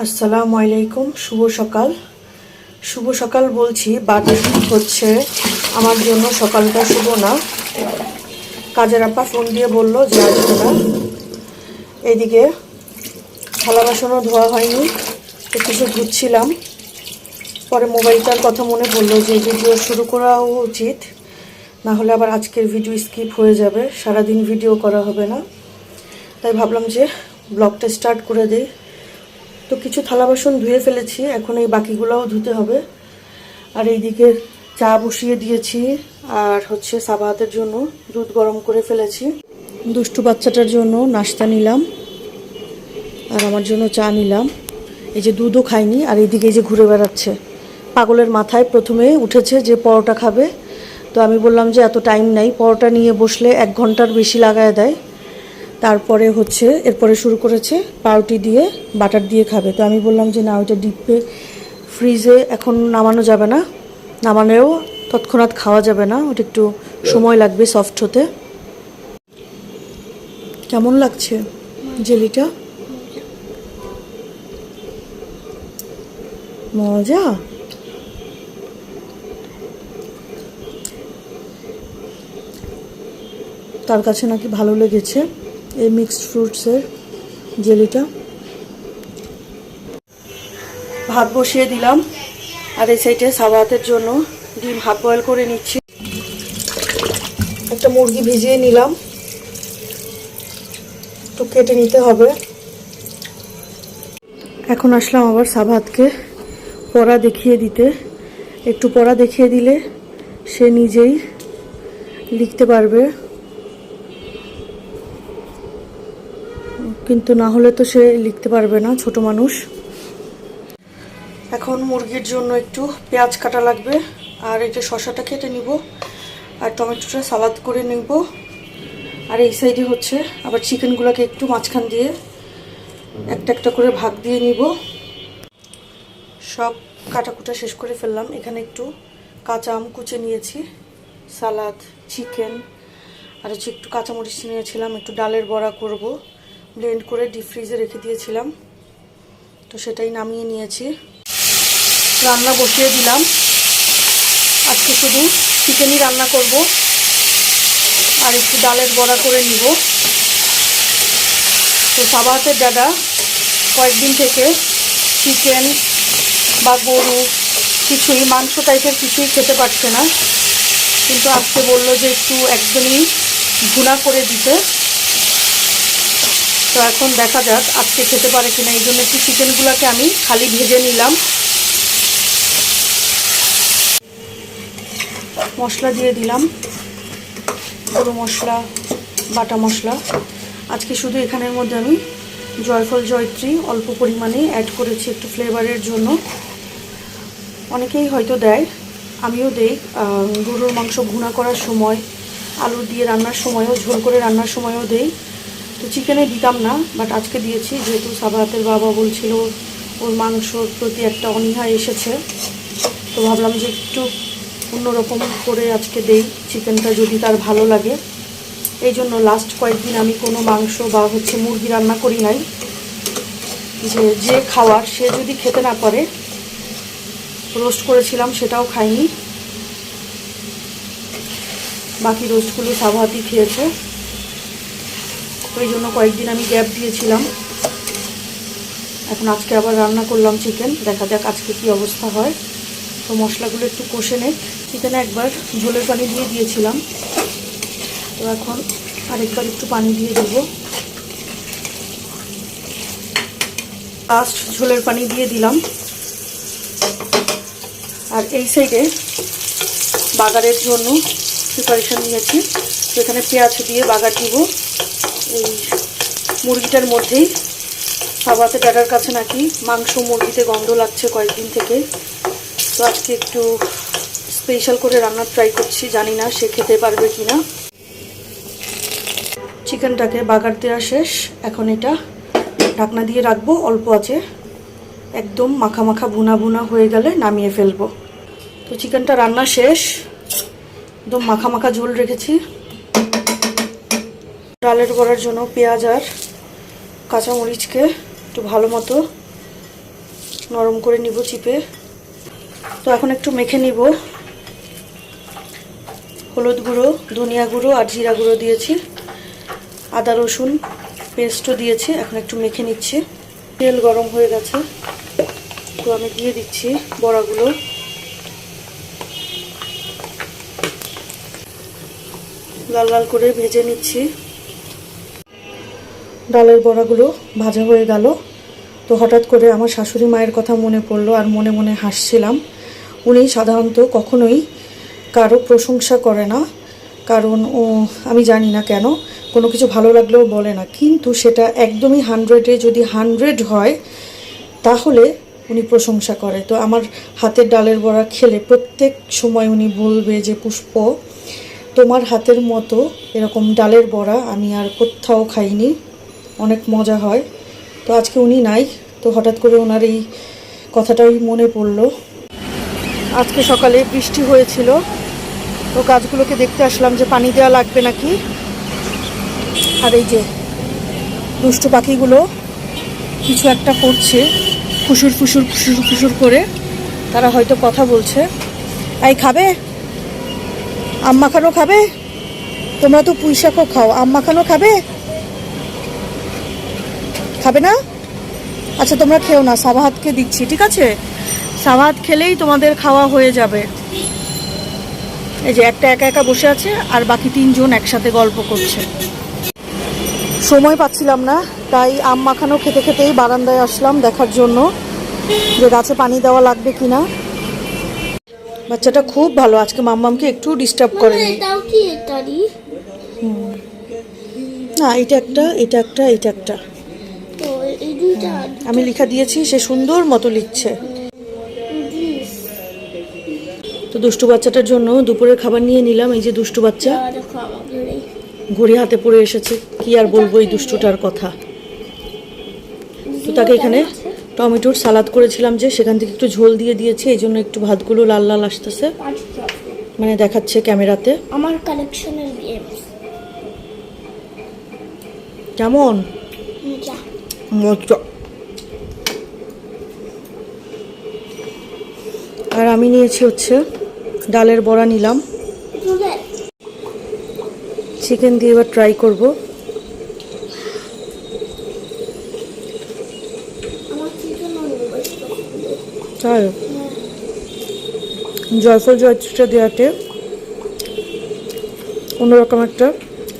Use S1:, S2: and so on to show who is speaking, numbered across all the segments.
S1: আসসালামু আলাইকুম, শুভ সকাল। শুভ সকাল বলছি বাট হচ্ছে, আমার জন্য সকালটা শুভ না। কাজের আপা ফোন দিয়ে বলল যে আসবে না। এইদিকে থালা বাসনও ধোয়া হয়নি কিছু ধুচ্ছিলাম। পরে মোবাইলটার কথা মনে পড়ল যে ভিডিও শুরু করাও উচিত, না হলে আবার আজকের ভিডিও স্কিপ হয়ে যাবে, সারাদিন ভিডিও করা হবে না। তাই ভাবলাম যে ব্লগটা স্টার্ট করে দিই। তো কিছু থালা বাসন ধুয়ে ফেলেছি, এখন এই বাকিগুলোও ধুতে হবে। আর এইদিকে চা বসিয়ে দিয়েছি, আর হচ্ছে সাবাহাতের জন্য দুধ গরম করে ফেলেছি। দুষ্টু বাচ্চাটার জন্য নাস্তা নিলাম, আর আমার জন্য চা নিলাম। এই যে দুধও খাইনি, আর এইদিকে এই যে ঘুরে বেড়াচ্ছে। পাগলের মাথায় প্রথমে উঠেছে যে পরোটা খাবে। তো আমি বললাম যে এত টাইম নাই, পরোটা নিয়ে বসলে এক ঘণ্টার বেশি লাগায় দেয়। তারপরে হচ্ছে, এরপরে শুরু করেছে পাউরুটি দিয়ে, বাটার দিয়ে খাবে। তো আমি বললাম যে, না, ওইটা ডিপে ফ্রিজে এখন নামানো যাবে না। নামানোও তৎক্ষণাৎ খাওয়া যাবে না, ওটা একটু সময় লাগবে সফট হতে। কেমন লাগছে জেলিটা? মজা। তার কাছে নাকি ভালো লেগেছে। এই মিক্সড ফ্রুটসের জেলিটা। ভাত বসিয়ে দিলাম, আর এই সাইডে সাবাতের জন্য ডিম হাফ বয়েল করে নিচ্ছি। একটা মুরগি ভিজিয়ে নিলাম। তো কেটে নিতে হবে। এখন আসলাম আবার সাবাতকে পড়া দেখিয়ে দিতে। একটু পড়া দেখিয়ে দিলে সে নিজেই লিখতে পারবে। কিন্তু না হলে তো সে লিখতে পারবে না, ছোট মানুষ। এখন মুরগির জন্য একটু পেঁয়াজ কাটা লাগবে, আর এই যে শশাটা কেটে নিব, আর টমেটোটা সালাদ করে নিব। আর এই সাইডে হচ্ছে আবার চিকেনগুলোকে একটু মাঝখান দিয়ে একটা একটা করে ভাগ দিয়ে নিব। সব কাটাকুটা শেষ করে ফেললাম। এখানে একটু কাঁচা আম কুচে নিয়েছি, সালাদ, চিকেন, আর হচ্ছে একটু কাঁচামরিচ নিয়েছিলাম, একটু ডালের বড়া করব। ব্লেন্ড করে ডিপ ফ্রিজে রেখে দিয়েছিলাম। তো সেটাই নামিয়ে নিয়েছি। রান্না বসিয়ে দিলাম। আজকে শুধু চিকেনই রান্না করব। আর একটু ডালের বড়া করে নিব। তো সাবাহাতের দাদা কয়েকদিন থেকে চিকেন বা গরু, কিছুই মাংস টাইপের কিছুই খেতে পারছে না। কিন্তু আজকে বলল যে একটু একদমই ভুনা করে দিতে। তো এখন দেখা যাক আজকে খেতে পারে কিনা। এই জন্য একটু চিকেনগুলোকে আমি খালি ভেজে নিলাম। মশলা দিয়ে দিলাম। গরু মশলা, বাটা মশলা। আজকে শুধু এখানের মধ্যে আমি জয়ফল, জয়ত্রী অল্প পরিমাণে অ্যাড করেছি একটু ফ্লেভারের জন্য। অনেকেই হয়তো দেয়, আমিও দেই। গরুর মাংস ভুনা করার সময়, আলু দিয়ে রান্নার সময়ও, ঝোল করে রান্নার সময়ও দেই। তো চিকেনে দিতাম না বাট আজকে দিয়েছি, যেহেতু সাবাহাতের বাবা বলছিল ওর মাংসর প্রতি একটা অনীহা এসেছে, তো ভাবলাম যে একটু অন্যরকম করে আজকে দেই, চিকেনটা যদি তার ভালো লাগে। এই জন্য লাস্ট কয়েকদিন আমি কোনো মাংস বা হচ্ছে মুরগি রান্না করি নাই, যে যে খাওয়ার, সে যদি খেতে না পারে রোস্ট করেছিলাম, সেটাও খাইনি। বাকি রোস্টগুলো সাবাহাতি খেয়েছে। ওই জন্য কয়েকদিন আমি গ্যাপ দিয়েছিলাম। এখন আজকে আবার রান্না করলাম চিকেন দেখা যাক আজকে কি অবস্থা হয়। তো মশলাগুলো একটু কষে নে। চিকেনে একবার ঝোলের পানি দিয়ে দিয়েছিলাম। তো এখন আরেকবার একটু পানি দিয়ে দেবো। লাস্ট ঝোলের পানি দিয়ে দিলাম। আর এই সাইডে বাগারের জন্য প্রিপারেশান নিয়েছি। তো এখানে পেঁয়াজ দিয়ে বাগার দিব। এই মুরগিটার মধ্যেই। সাবাতে ডাটার কাছে নাকি মাংস মুরগিতে গন্ধ লাগছে কয়েকদিন থেকে। তো আজকে একটু স্পেশাল করে রান্নার ট্রাই করছি, জানি না সে খেতে পারবে কি না চিকেনটাকে বাগার দেওয়া শেষ। এখন এটা ঢাকনা দিয়ে রাখব, অল্প আছে। একদম মাখা মাখা ভুনা ভুনা হয়ে গেলে নামিয়ে ফেলব। তো চিকেনটা রান্না শেষ। একদম মাখা মাখা ঝোল রেখেছি। ডালের করার জন্য পেঁয়াজ আর কাঁচামরিচকে একটু ভালো মতো নরম করে নিব চিপে। তো এখন একটু মেখে নিব। হলুদ গুঁড়ো, ধনিয়া গুঁড়ো আর জিরা গুঁড়ো দিয়েছি। আদা, রসুন পেস্টও দিয়েছি, এখন একটু মেখে নিচ্ছি। তেল গরম হয়ে গেছে। তো আমি দিয়ে দিচ্ছি বড়াগুলো। লাল লাল করে ভেজে নিচ্ছি। ডালের বড়াগুলো ভাজা হয়ে গেল। তো হঠাৎ করে আমার শাশুড়ি মায়ের কথা মনে পড়ল আর মনে মনে হাসছিলাম। উনি সাধারণত কখনোই কারও প্রশংসা করে না, কারণ ও, আমি জানি না কেন, কোনো কিছু ভালো লাগলেও বলে না। কিন্তু সেটা একদমই হান্ড্রেডে যদি হান্ড্রেড হয়, তাহলে উনি প্রশংসা করে। তো আমার হাতের ডালের বড়া খেলে প্রত্যেক সময় উনি বলবে যে, পুষ্প, তোমার হাতের মতো এরকম ডালের বড়া আমি আর কোথাও খাইনি। অনেক মজা হয়। তো আজকে উনি নাই, তো হঠাৎ করে ওনার এই কথাটাই মনে পড়ল। আজকে সকালে বৃষ্টি হয়েছিল, তো গাছগুলোকে দেখতে আসলাম যে পানি দেওয়া লাগবে নাকি। আর এই যে দুষ্টু পাখিগুলো কিছু একটা করছে, ফুসুর ফুসুর ফুসুর ফুসুর করে। তারা হয়তো কথা বলছে। এই খাবে? আম মাখানো খাবে? তোমরা তো পুঁইশাকও খাও আম মাখানো খাবে? খাবে না? আচ্ছা তোমরা খেও না সাবাহাতকে দিচ্ছি ঠিক আছে? সাবাহাত খেলেই তোমাদের খাওয়া হয়ে যাবে। এই যে একটা একা একা বসে আছে আর বাকি তিনজন একসাথে গল্প করছে। সময় পাচ্ছিলাম না তাই আম মাখানো খেতে খেতেই বারান্দায় আসলাম দেখার জন্য যে গাছে পানি দেওয়া লাগবে কি না বাচ্চাটা খুব ভালো আজকে মাম্মামকে একটু ডিস্টার্ব করেনি
S2: এটাও কি
S1: না এটা একটা এটা একটা এটা একটা। আমি লিখা দিয়েছি সে সুন্দর মতো লিখছে। তো দুষ্টু বাচ্চাটার জন্য দুপুরের খাবার নিয়ে নিলাম এই যে দুষ্টু বাচ্চা। ঘড়ি হাতে পড়ে এসেছে কি আর বলব এই দুষ্টুটার কথা। তো তাকে এখানে টমেটোর সালাদ করেছিলাম যে সেখান থেকে একটু ঝোল দিয়ে দিয়েছি এই জন্য একটু ভাতগুলো লাল লাল আসতেছে। মানে দেখাচ্ছে ক্যামেরাতে।
S2: আমার কালেকশনের
S1: কেমন? মজা। আর আমি নিয়েছি হচ্ছে ডালের বড়া নিলাম। চিকেন দিয়ে এবার ট্রাই করব। তাই? জয়ফল জয়ত্রীটা দেওয়াতে অন্যরকম একটা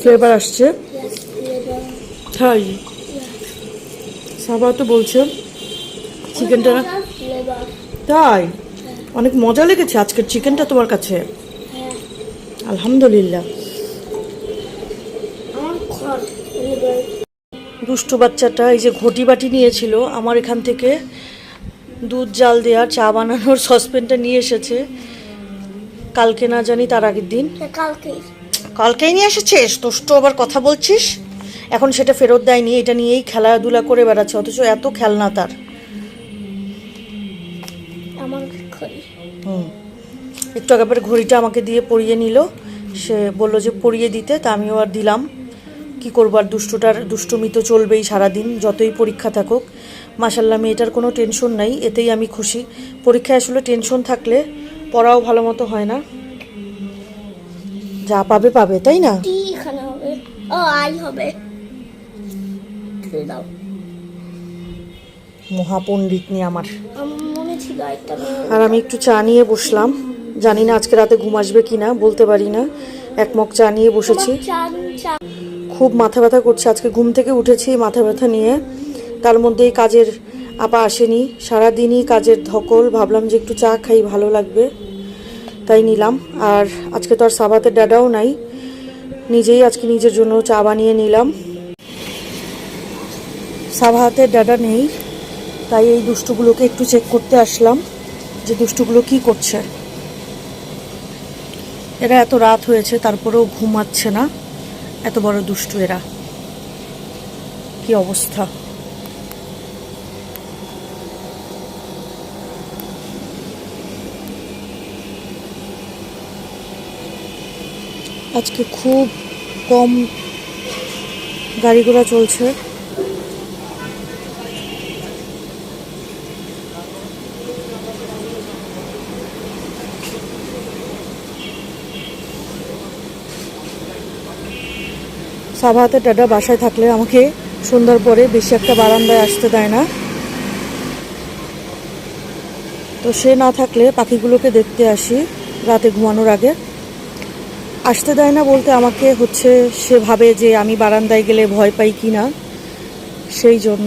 S1: ফ্লেভার আসছে। তাই? সাবা তো বলছে। চিকেনটা তাই? অনেক মজা লেগেছে আজকের চিকেনটা তোমার কাছে? আলহামদুলিল্লাহ। দুষ্টু বাচ্চাটা এই যে ঘটি বাটি নিয়েছিল আমার এখান থেকে দুধ জাল দেওয়া চা বানানোর সসপ্যানটা নিয়ে এসেছে। কালকে না জানি তার আগের দিন।
S2: কালকে
S1: কালকেই নিয়ে এসেছিস? দুষ্টু আবার কথা বলছিস? এখন সেটা ফেরত দেয়নি এটা নিয়েই খেলাধুলা করে বেড়াচ্ছে অথচ এত খেলনা তার। হুম। একটু একবার ঘড়িটা আমাকে দিয়ে পরিয়ে নিল। সে বলল যে পরিয়ে দিতে তা আমিও আর দিলাম। কি করব আর দুষ্টুটার দুষ্টুমি তো চলবেই সারাদিন যতই পরীক্ষা থাকুক। মাসাল্লাহ মেয়েটার কোনো টেনশন নাই এতেই আমি খুশি। পরীক্ষায় আসলে টেনশন থাকলে পড়াও ভালো মতো হয় না। যা পাবে পাবে তাই না?
S2: হবে। ও আই হবে। তুলে দাও
S1: মহাপণ্ডিত নিয়ে আমার। আর আমি একটু চা নিয়ে বসলাম। জানি না আজকে রাতে ঘুম আসবে কি না বলতে পারি না। এক মগ চা নিয়ে বসেছি। খুব মাথা ব্যথা করছে। আজকে ঘুম থেকে উঠেছি মাথা ব্যথা নিয়ে। তার মধ্যেই কাজের আপা আসেনি। সারাদিনই কাজের ধকল। ভাবলাম যে একটু চা খাই ভালো লাগবে। তাই নিলাম। আর আজকে তো আর সাবাতের ডাডাও নাই। নিজেই আজকে নিজের জন্য চা বানিয়ে নিলাম। সাবাহাতের ডাটা নেই, তাই এই দুষ্টুগুলোকে একটু চেক করতে আসলাম যে দুষ্টুগুলো কি করছে। এরা এত রাত হয়েছে, তারপরেও ঘুমাচ্ছে না। এত বড় দুষ্টু এরা। কি অবস্থা? আজকে খুব কম গাড়ি ঘোড়া চলছে। সাবাহাতের দাদা বাসায় থাকলে আমাকে সন্ধ্যার পরে বেশি একটা বারান্দায় আসতে দেয় না। তো সে না থাকলে পাখিগুলোকে দেখতে আসি রাতে ঘুমানোর আগে। আসতে দেয় না বলতে আমাকে হচ্ছে সে ভাবে যে আমি বারান্দায় গেলে ভয় পাই কি না, সেই জন্য।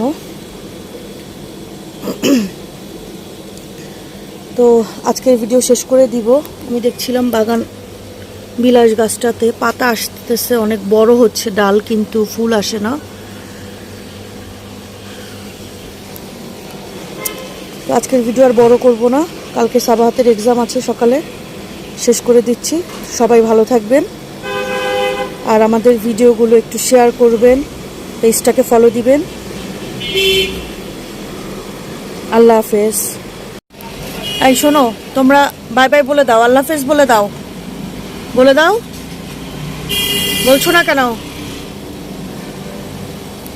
S1: তো আজকের ভিডিও শেষ করে দিব। আমি দেখছিলাম বাগান বিলাস গাছটাতে পাতা আসতেছে, অনেক বড় হচ্ছে ডাল, কিন্তু ফুল আসে না। আজকের ভিডিও আর বড় করব না। কালকে সাবাহাতের এক্সাম আছে সকালে, শেষ করে দিচ্ছি। সবাই ভালো থাকবেন। আর আমাদের ভিডিওগুলো একটু শেয়ার করবেন পেজটাকে ফলো দিবেন। আল্লাহ হাফেজ। এই শোনো, তোমরা বাই বাই বলে দাও, আল্লাহ হাফেজ বলে দাও। বলে দাও। বলছো না কেন?